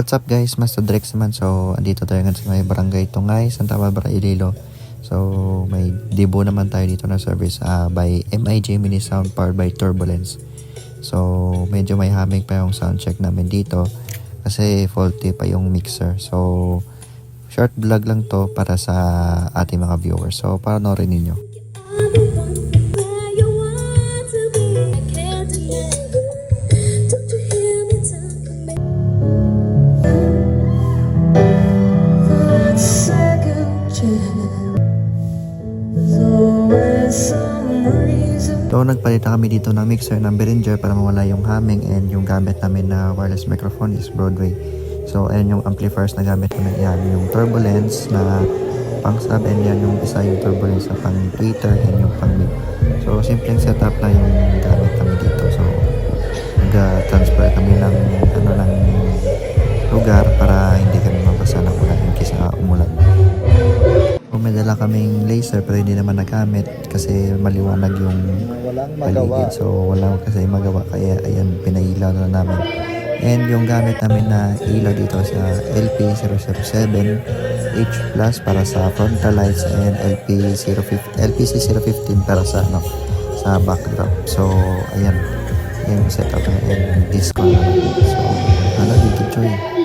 What's up guys, Master Drex naman. So, andito tayo ngayon sa may barangay Tungay, Santa Barbara, Iloilo. So, may debo naman tayo dito na service ah, by MIJ Mini Sound powered by Turbulence. So, medyo may haming pa yung sound check namin dito kasi faulty pa yung mixer. So, short vlog lang to para sa ating mga viewers. So, panoorin ninyo. So, nagpalitan kami dito ng mixer ng Behringer para mawala yung humming and yung gamit namin na wireless microphone is Broadway. So, ayan yung amplifiers na gamit namin. Yan, yung Turbulence na pang sub and yan yung isa yung Turbulence na pang Twitter and yung pang mic. So, simpleng setup na yung gamit namin dito. So, nag-transfer kami ng ano ng lugar para hindi kami mabasa ng ulan in case na umulan. Dala kaming laser pero hindi naman nagamit kasi maliwanag yung paligid. So, wala kasi magawa. Kaya, ayan, pinailaw na namin. And yung gamit namin na ilaw dito sa LP007 H Plus para sa frontal lights and LP015 LPC015 para sa ano sa backdrop. So, ayan. Yung setup na and disco. So, ano, dito choy.